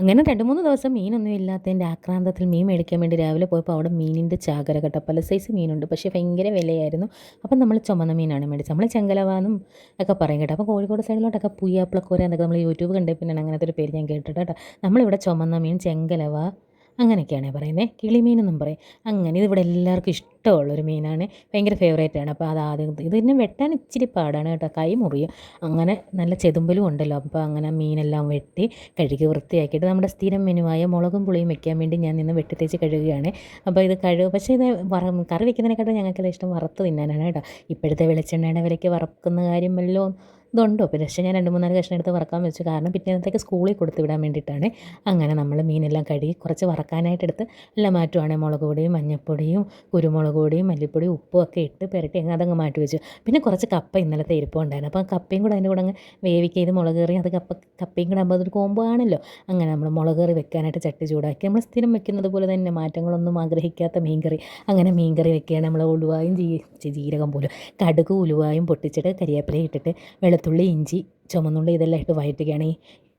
അങ്ങനെ രണ്ട് മൂന്ന് ദിവസം മീനൊന്നും ഇല്ലാത്തതിന്റെ ആക്രാന്തത്തിൽ മീൻ മേടിക്കാൻ വേണ്ടി രാവിലെ പോയപ്പോൾ അവിടെ മീനിന്റെ ചാകര കേട്ടോ. പല സൈസ് മീനുണ്ട്. പക്ഷേ ഭയങ്കര വിലയായിരുന്നു. അപ്പം നമ്മൾ ചുമന്ന മീനാണ് മേടിച്ചത്. നമ്മൾ ചെങ്കലവാന്നും ഒക്കെ പറയും കേട്ടോ. അപ്പോൾ കോഴിക്കോട് സൈഡിലോട്ടൊക്കെ പുയ്യാപ്പിളക്കോര എന്നൊക്കെ നമ്മൾ യൂട്യൂബ് കണ്ടേ പിന്നെ അങ്ങനത്തെ ഒരു പേര് ഞാൻ കേട്ടിട്ട് കേട്ടോ. നമ്മളിവിടെ ചുമന്ന മീൻ ചെങ്കലവ അങ്ങനെയൊക്കെയാണ് പറയുന്നത് കിളിമീൻ എന്നും പറയും. അങ്ങനെ ഇതിവിടെ എല്ലാവർക്കും ഇഷ്ടമുള്ളൊരു മീനാണ്. ഭയങ്കര ഫേവറേറ്റ് ആണ് അപ്പോൾ അത് ആദ്യം ഇതിനെ വെട്ടാൻ ഇച്ചിരി പാടാണ് കേട്ടോ. കൈ മുറിയും. അങ്ങനെ നല്ല ചെതുമ്പലും ഉണ്ടല്ലോ. അപ്പോൾ അങ്ങനെ മീനെല്ലാം വെട്ടി കഴുകി വൃത്തിയാക്കിയിട്ട് നമ്മുടെ സ്ഥിരം മെനുവായ മുളകും പുളിയും വെക്കാൻ വേണ്ടി ഞാൻ നിന്ന് വെട്ടിത്തേച്ച് കഴുകുകയാണ്. അപ്പോൾ ഇത് കഴുകും. പക്ഷേ ഇത് വറ കറി വെക്കുന്നതിനെക്കാട്ടും ഞങ്ങൾക്കത് ഇഷ്ടം വറുത്ത് തിന്നാനാണ് കേട്ടോ. ഇപ്പോഴത്തെ വെളിച്ചെണ്ണയുടെ വിലയ്ക്ക് വറക്കുന്ന കാര്യമല്ലോ ഇതുണ്ടോ? പക്ഷേ ഞാൻ രണ്ട് മൂന്നാൽ കഷ്ണം എടുത്ത് വറക്കാൻ വെച്ചു. കാരണം പിറ്റേന്നത്തേക്ക് സ്കൂളിൽ കൊടുത്തു വിടാൻ വേണ്ടിയിട്ടാണ്. അങ്ങനെ നമ്മൾ മീനെല്ലാം കഴുകി കുറച്ച് വറക്കാനായിട്ട് എടുത്ത് എല്ലാം മാറ്റുവാണെങ്കിൽ മുളക് പൊടിയും മഞ്ഞൾപ്പൊടിയും കുരുമുളക് പൊടിയും മല്ലിപ്പൊടിയും ഉപ്പും ഒക്കെ ഇട്ട് പുരട്ടി അങ്ങ് അതങ്ങ് മാറ്റി വെച്ചു. പിന്നെ കുറച്ച് കപ്പ ഇന്നലത്തെ ഇരിപ്പുണ്ടായിരുന്നു അപ്പോൾ കപ്പയും കൂടെ അതിന്റെ കൂടെ അങ്ങ് വേവിക്കുക ഇത് മുളക് കറി അത് കപ്പ കപ്പയും കൂടെ ആകുമ്പോൾ അതൊരു കോമ്പോ ആണല്ലോ. അങ്ങനെ നമ്മൾ മുളക് കറി വെക്കാനായിട്ട് ചട്ടി ചൂടാക്കി. നമ്മൾ സ്ഥിരം വെക്കുന്നത് പോലെ തന്നെ മാറ്റങ്ങളൊന്നും ആഗ്രഹിക്കാത്ത മീൻ കറി അങ്ങനെ മീൻ കറി വെക്കുകയാണ് നമ്മൾ ഉലുവായും ജീ ജീരകം പോലും. കടുക് ഉലുവായും പൊട്ടിച്ചിട്ട് കരിവേപ്പില ഇട്ടിട്ട് വെളുത്തുള്ളി ഇഞ്ചി ചുമന്നുള്ളി ഇതെല്ലാം ഇട്ട് വഴറ്റുകയാണ്.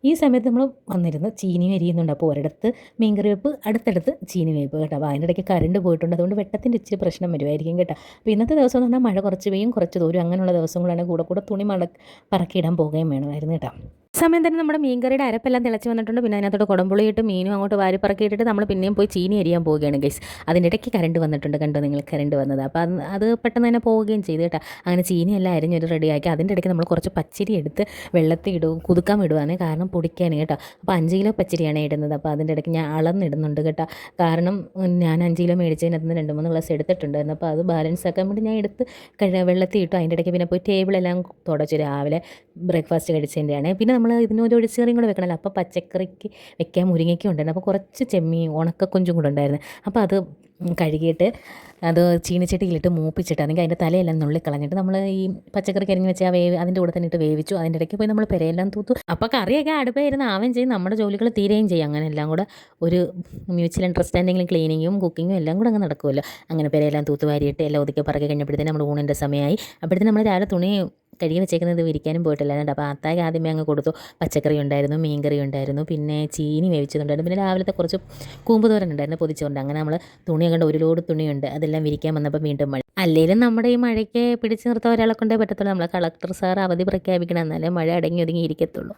ഈ സമയത്ത് നമ്മൾ വന്നിരുന്ന് ചീനി അരിയുന്നുണ്ട്. അപ്പോൾ ഒരിടത്ത് മീൻകറി വെപ്പ് അടുത്തടുത്ത് ചീനി വേപ്പ് കേട്ടോ. അപ്പോൾ അതിന്റെ ഇടയ്ക്ക് കറണ്ട് പോയിട്ടുണ്ട്. അതുകൊണ്ട് വെട്ടത്തിന്റെ ഇച്ചിരി പ്രശ്നം വരുമായിരിക്കും കേട്ടോ. അപ്പോൾ ഇന്നത്തെ ദിവസം എന്ന് പറഞ്ഞാൽ മഴ കുറച്ച് പെയ്യും കുറച്ച് ദൂരം അങ്ങനെയുള്ള ദിവസങ്ങളാണ് കൂടെ കൂടെ തുണി മട പറക്കിയിടാൻ പോകുകയും വേണമായിരുന്നു കേട്ടോ. സമയം തന്നെ നമ്മുടെ മീൻകറിയുടെ അരപ്പെല്ലാം തിളച്ച് വന്നിട്ടുണ്ട്. പിന്നെ അതിനകത്തോട്ട് കുടമ്പുളിയിട്ട് മീനും അങ്ങോട്ട് വാരി പറക്കിയിട്ടിട്ട് നമ്മൾ പിന്നെയും പോയി ചീനി അരിയാൻ പോവുകയാണ് ഗൈസ് അതിന്റെ ഇടയ്ക്ക് കറണ്ട് വന്നിട്ടുണ്ട് കണ്ടോ നിങ്ങൾ? കറണ്ട് വന്നത്. അപ്പോൾ അത് അത് പെട്ടെന്ന് തന്നെ പോവുകയും ചെയ്തു കേട്ടോ. അങ്ങനെ ചീനിയെല്ലാം അരിഞ്ഞൊരു റെഡിയാക്കി അതിന്റെ ഇടയ്ക്ക് നമ്മൾ കുറച്ച് പച്ചരി എടുത്ത് വെള്ളത്തിൽ ഇടും കുതുക്കാൻ ഇടുവാണ് കാരണം പൊടിക്കാൻ കേട്ടോ. അപ്പോൾ അഞ്ച് കിലോ പച്ചരിയാണ് ഇടുന്നത്. അപ്പോൾ അതിന്റെ ഇടയ്ക്ക് ഞാൻ അളന്നിടുന്നുണ്ട് കേട്ടോ. കാരണം ഞാൻ അഞ്ച് കിലോ മേടിച്ചതിനകത്ത് നിന്ന് രണ്ട് മൂന്ന് ഗ്ലാസ് എടുത്തിട്ടുണ്ടായിരുന്നു. അപ്പോൾ അത് ബാലൻസ് ആക്കാൻ വേണ്ടി ഞാൻ എടുത്ത് വെള്ളത്തിൽ ഇട്ടു. അതിന്റെ ഇടയ്ക്ക് പിന്നെ പോയി ടേബിളെല്ലാം തുടച്ചു. രാവിലെ ബ്രേക്ക്ഫാസ്റ്റ് കഴിച്ചതിന്റെയാണ്. പിന്നെ നമ്മൾ ഇതിനൊരു ഒഴിച്ചുകറിയും കൂടെ വെക്കണമല്ലോ. അപ്പോൾ പച്ചക്കറിക്ക് വെക്കാൻ മുരിങ്ങയ്ക്കും ഉണ്ടായിരുന്നു. അപ്പോൾ കുറച്ച് ചെമ്മീൻ ഉണക്കക്കൊഞ്ചും കൂടെ ഉണ്ടായിരുന്നു. അപ്പോൾ അത് കഴുകിയിട്ട് അത് ചീനിച്ചട്ടിയിലിട്ട് മൂപ്പിച്ചിട്ട് അല്ലെങ്കിൽ അതിന്റെ തലയെല്ലാം നുള്ളി കളഞ്ഞിട്ട് നമ്മൾ ഈ പച്ചക്കറി കരിഞ്ഞ് വെച്ച് ആ വേവ് അതിന്റെ കൂടെ തന്നെ ഇട്ട് വേവിച്ചു. അതിന്റെ ഇടയ്ക്ക് പോയി നമ്മൾ പെരയെല്ലാം തൂത്തു. അപ്പോൾ കറിയൊക്കെ അടുപ്പായിരുന്ന് ആവുകയും ചെയ്യും. നമ്മുടെ ജോലികൾ തീരുകയും ചെയ്യും. അങ്ങനെ എല്ലാം കൂടെ ഒരു മ്യൂച്വൽ അണ്ടർസ്റ്റാൻഡിങ്ങിലും ക്ലീനിങ്ങും കുക്കിങ്ങും എല്ലാം കൂടെ അങ്ങ് നടക്കുമല്ലോ. അങ്ങനെ പെരയെല്ലാം തൂത്ത് വാരിയിട്ട് എല്ലാം ഒതുക്കി പറക്കി കഴിഞ്ഞപ്പോഴത്തേനും നമ്മുടെ ഊണിന്റെ സമയമായി. അപ്പോഴത്തേനും നമ്മൾ രാവിലെ തുണി കഴുകി വെച്ചേക്കുന്നത് വിരിക്കാനും പോയിട്ടില്ലായിരുന്നു. അപ്പോൾ അത്തായി ആദ്യമേ അങ്ങ് കൊടുത്തു. പച്ചക്കറി ഉണ്ടായിരുന്നു മീൻകറി ഉണ്ടായിരുന്നു പിന്നെ ചീനി വേവിച്ചതുണ്ടായിരുന്നു പിന്നെ രാവിലത്തെ കുറച്ച് കൂമ്പ് തോരൻ ഉണ്ടായിരുന്നു പൊതിച്ചുകൊണ്ട് അങ്ങനെ നമ്മൾ തുണി കണ്ട് ഒരു ലോഡ് തുണിയുണ്ട് അതെല്ലാം വിരിക്കാൻ വന്നപ്പോൾ വീണ്ടും മഴ. അല്ലെങ്കിലും നമ്മുടെ ഈ മഴയ്ക്ക് പിടിച്ചു നിർത്താൻ ഒരാളെ കൊണ്ടേ പറ്റത്തുള്ളൂ. നമ്മളെ കളക്ടർ സാർ അവധി പ്രഖ്യാപിക്കണം എന്നാലേ മഴ അടങ്ങി ഒതുങ്ങി ഇരിക്കത്തുള്ളൂ.